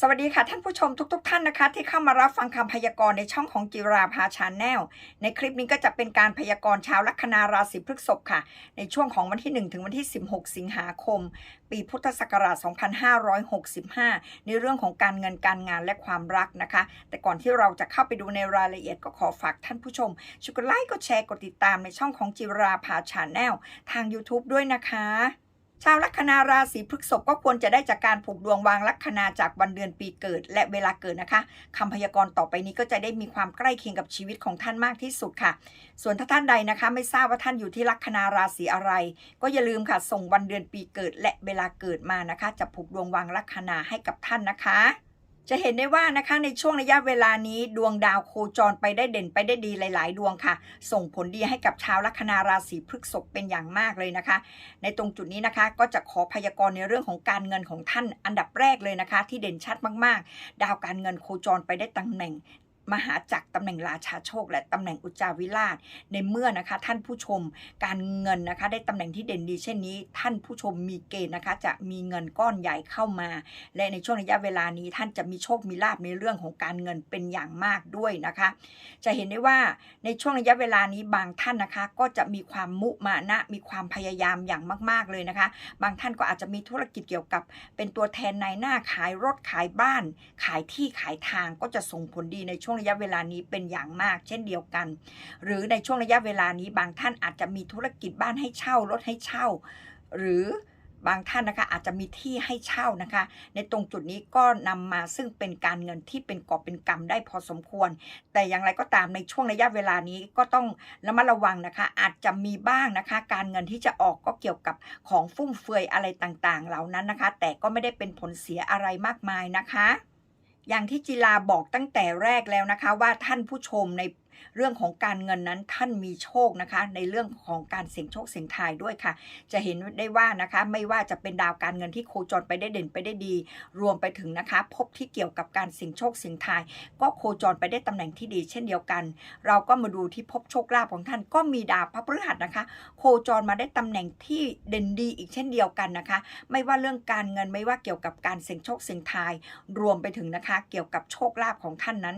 สวัสดีค่ะท่านผู้ชมทุก ๆ ท่านนะคะ ที่เข้ามารับฟังคำพยากรณ์ในช่องของจิราภาชาแนลในคลิปนี้ก็จะเป็นการพยากรณ์ชาวลัคนาราศีพฤษภค่ะ ในช่วงของวันที่ 1 ถึงวันที่ 16 สิงหาคม ปีพุทธศักราช 2565 ในเรื่องของการเงินการงานและความรักนะคะ แต่ก่อนที่เราจะเข้าไปดูในรายละเอียดก็ขอฝากท่านผู้ชมช่วยกดไลค์กดแชร์กดติดตามในช่องของจิราภาชาแนลทาง YouTube ด้วยนะคะ ชาวลัคนาราศีพฤษภก็ควรจะได้จากการผูกดวงวางลัคนาจากวันเดือนปีเกิด และเวลาเกิดนะคะคำพยากรณ์ต่อไปนี้ก็จะได้มีความใกล้เคียงกับชีวิตของท่านมากที่สุดค่ะ ส่วนถ้าท่านใดนะคะ ไม่ทราบว่าท่านอยู่ที่ลัคนาราศีอะไร ก็อย่าลืมค่ะส่งวันเดือนปีเกิด และเวลาเกิดมานะคะ จะผูกดวงวางลัคนาให้กับท่านนะคะ จะเห็นได้ว่านะคะในช่วงระยะเวลานี้ดวงดาวโคจรไปได้เด่นไปได้ดีหลาย ๆ ดวงค่ะ ส่งผลดีให้กับชาวลัคนาราศีพฤษภเป็นอย่างมากเลยนะคะ ในตรงจุดนี้นะคะก็จะขอพยากรณ์ในเรื่องของการเงินของท่านอันดับแรกเลยนะคะ ที่เด่นชัดมาก ๆ ดาวการเงินโคจรไปได้ตำแหน่ง มหาจักรตำแหน่งราชาโชค และตำแหน่งอุจจาวิราช ในเมื่อนะคะ ท่านผู้ชมการเงินนะคะ ได้ตำแหน่งที่เด่นดีเช่นนี้ ท่านผู้ชมมีเกณฑ์นะคะ จะมีเงินก้อนใหญ่เข้ามา และในช่วงระยะเวลานี้ท่านจะมีโชคมีลาภในเรื่องของการเงินเป็นอย่างมากด้วยนะคะ จะเห็นได้ว่าในช่วงระยะเวลานี้บางท่านนะคะ ก็จะมีความมุมานะมีความพยายามอย่างมาก ๆเลยนะคะ บางท่านก็อาจจะมีธุรกิจเกี่ยวกับ เป็นตัวแทนนายหน้าขายรถขายบ้าน ขายที่ขายทางก็จะส่งผลดีในช่วงระยะเวลานี้เป็นอย่างมาก เช่นเดียวกัน หรือในช่วงระยะเวลานี้บางท่านอาจจะมีธุรกิจบ้านให้เช่ารถให้เช่า หรือบางท่านนะคะอาจจะมีที่ให้เช่านะคะ ในตรงจุดนี้ก็นำมาซึ่งเป็นการเงินที่เป็นกอบเป็นกำได้พอสมควร แต่อย่างไรก็ตามในช่วงระยะเวลานี้ก็ต้องระมัดระวังนะคะ อาจจะมีบ้างนะคะ การเงินที่จะออกก็เกี่ยวกับของฟุ่มเฟือยอะไรต่างๆ เหล่านั้นนะคะ แต่ก็ไม่ได้เป็นผลเสียอะไรมากมายนะคะ อย่างที่จิลาบอกตั้งแต่แรกแล้วนะคะว่าท่านผู้ชมใน เรื่องของการเงินนั้นท่านมีโชคนะคะ ในเรื่องของการเสี่ยงโชคเสี่ยงทายด้วยค่ะ จะเห็นได้ว่านะคะไม่ว่าจะเป็นดาวการเงินที่โคจรไปได้เด่นไปได้ดี รวมไปถึงนะคะ พบที่เกี่ยวกับการเสี่ยงโชคเสี่ยงทาย ก็โคจรไปได้ตำแหน่งที่ดี เช่นเดียวกัน เราก็มาดูที่พบโชคลาภของท่านก็มีดาวพระพฤหัสนะคะ โคจรมาได้ตำแหน่งที่เด่นดีอีกเช่นเดียวกันนะคะ ไม่ว่าเรื่องการเงินไม่ว่าเกี่ยวกับการเสี่ยงโชคเสี่ยงทาย รวมไปถึงนะคะ เกี่ยวกับโชคลาภของท่านนั้น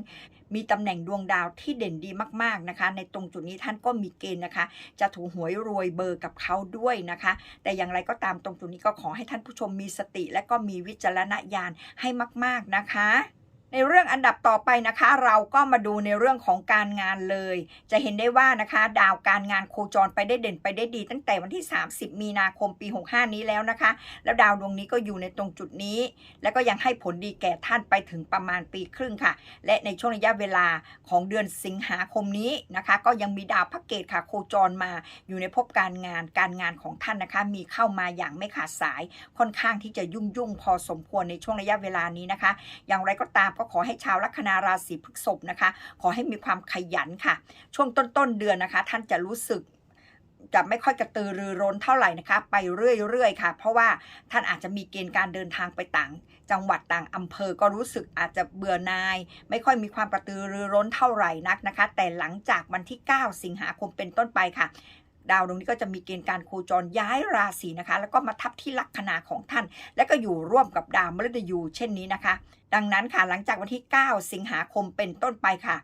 มีตำแหน่งดวงดาวที่เด่นดีมากๆนะคะ ในตรงจุดนี้ท่านก็มีเกณฑ์นะคะ จะถูกหวยรวยเบอร์กับเขาด้วยนะคะ แต่อย่างไรก็ตามตรงจุดนี้ก็ขอให้ท่านผู้ชมมีสติ และก็มีวิจารณญาณให้มาก ๆนะคะ ในเรื่องอันดับต่อไปนะคะ เราก็มาดูในเรื่องของการงานเลย จะเห็นได้ว่านะคะ ดาวการงานโคจรไปได้เด่นไปได้ดี ตั้งแต่วันที่ 30 มีนาคมปี 65 นี้แล้วนะคะ แล้วดาวดวงนี้ก็อยู่ในตรงจุดนี้ และก็ยังให้ผลดีแก่ท่านไปถึงประมาณปีครึ่งค่ะ และในช่วงระยะเวลาของเดือนสิงหาคมนี้นะคะ ก็ยังมีดาวพระเกตค่ะโคจรมาอยู่ในภพการงานการงานของท่านนะคะ มีเข้ามาอย่างไม่ขาดสายค่อนข้างที่จะยุ่งยุ่งพอสมควรในช่วงระยะเวลานี้นะคะ อย่างไรก็ตามก็ขอให้ชาวลัคนาราศีพฤษภนะคะ ขอให้มีความขยันค่ะ ช่วงต้นๆเดือนนะคะ ท่านจะรู้สึกจะไม่ค่อยกระตือรือร้นเท่าไหร่นะคะ ไปเรื่อยๆค่ะ เพราะว่าท่านอาจจะมีเกณฑ์การเดินทางไปต่าง จังหวัดต่างอำเภอก็รู้สึกอาจจะเบื่อนาย ไม่ค่อยมีความกระตือรือร้นเท่าไหร่นักนะคะ แต่หลังจากวันที่ 9 สิงหาคมเป็นต้นไปค่ะ ดาวดวงนี้ก็จะมีเกณฑ์การโคจรย้ายราศีนะคะ แล้วก็มาทับที่ลัคนาของท่าน และก็อยู่ร่วมกับดาวมฤตยูเช่นนี้นะคะ ดังนั้นค่ะหลังจากวันที่ 9 สิงหาคมเป็นต้นไปค่ะ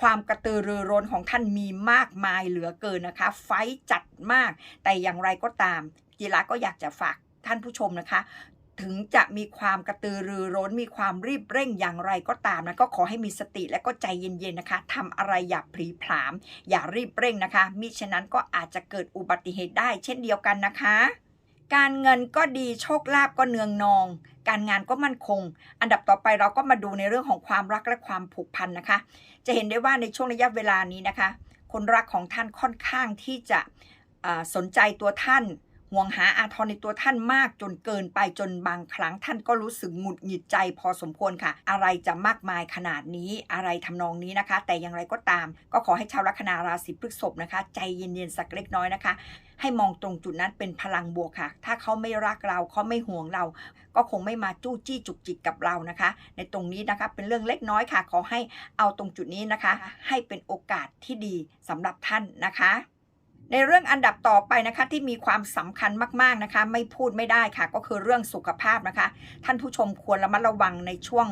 ความกระตือรือร้นของท่านมีมากมายเหลือเกินนะคะ ไฟจัดมาก แต่อย่างไรก็ตามจีระก็อยากจะฝากท่านผู้ชมนะคะ ถึงจะมีความกระตือรือร้นมีความรีบเร่งอย่างไรก็ตามนะก็ขอให้มีสติและก็ใจเย็นๆนะคะทำอะไรอย่าพลีผลาม อย่ารีบเร่งนะคะมิฉะนั้นก็อาจจะเกิดอุบัติเหตุได้ เช่นเดียวกันนะคะการเงินก็ดีโชคลาภก็เนืองนอง การงานก็มั่นคง อันดับต่อไปเราก็มาดูในเรื่องของความรักและความผูกพันนะคะ จะเห็นได้ว่าในช่วงระยะเวลานี้นะคะ คนรักของท่านค่อนข้างที่จะสนใจตัวท่าน ห่วงหาอาทรในตัวท่านมากจนเกินไปจนบางครั้งท่านก็รู้สึกหงุดหงิดใจพอสมควรค่ะ อะไรจะมากมายขนาดนี้อะไรทำนองนี้นะคะ แต่อย่างไรก็ตาม ก็ขอให้ชาวลัคนาราศีพฤษภนะคะ ใจเย็นๆสักเล็กน้อยนะคะ ให้มองตรงจุดนั้นเป็นพลังบวกค่ะ ถ้าเขาไม่รักเราเขาไม่ห่วงเรา ก็คงไม่มาจู้จี้จุกจิกกับเรานะคะ ในตรงนี้นะคะเป็นเรื่องเล็กน้อยค่ะ ขอให้เอาตรงจุดนี้นะคะ ให้เป็นโอกาสที่ดีสำหรับท่านนะคะ ในเรื่องอันดับต่อไปนะคะที่มีความสำคัญมากๆนะคะ ไม่พูดไม่ได้ค่ะ ก็คือเรื่องสุขภาพนะคะ ท่านผู้ชมควรระมัดระวังในช่วง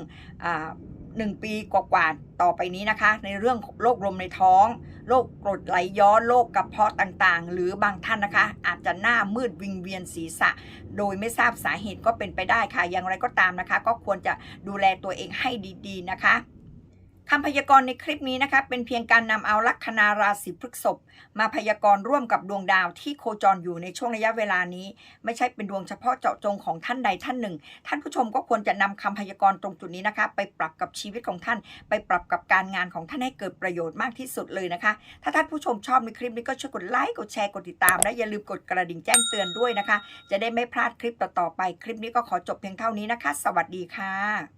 หนึ่งปีกว่าๆต่อไปนี้นะคะ ในเรื่องโรคลมในท้องโรคกรดไหลย้อนโรคกระเพาะต่างๆ หรือบางท่านนะคะ อาจจะหน้ามืดวิงเวียนศีรษะ โดยไม่ทราบสาเหตุก็เป็นไปได้ค่ะอย่างไรก็ตามนะคะ ก็ควรจะดูแลตัวเองให้ดี ๆ นะคะ คำพยากรณ์ในคลิปนี้นะคะเป็นเพียงการนำเอาลัคนาราศีพฤษภมาพยากรณ์ร่วมกับดวงดาวที่โคจรอยู่ในช่วงระยะเวลานี้ ไม่ใช่เป็นดวงเฉพาะเจาะจงของท่านใดท่านหนึ่ง ท่านผู้ชมก็ควรจะนำคำพยากรณ์ตรงจุดนี้นะคะ ไปปรับกับชีวิตของท่าน ไปปรับกับการงานของท่านให้เกิดประโยชน์มากที่สุดเลยนะคะ ถ้าท่านผู้ชมชอบในคลิปนี้ก็ช่วยกดไลค์กดแชร์กดติดตาม และอย่าลืมกดกระดิ่งแจ้งเตือนด้วยนะคะ จะได้ไม่พลาดคลิปต่อๆไปคลิปนี้ก็ขอจบเพียงเท่านี้นะคะ สวัสดีค่ะ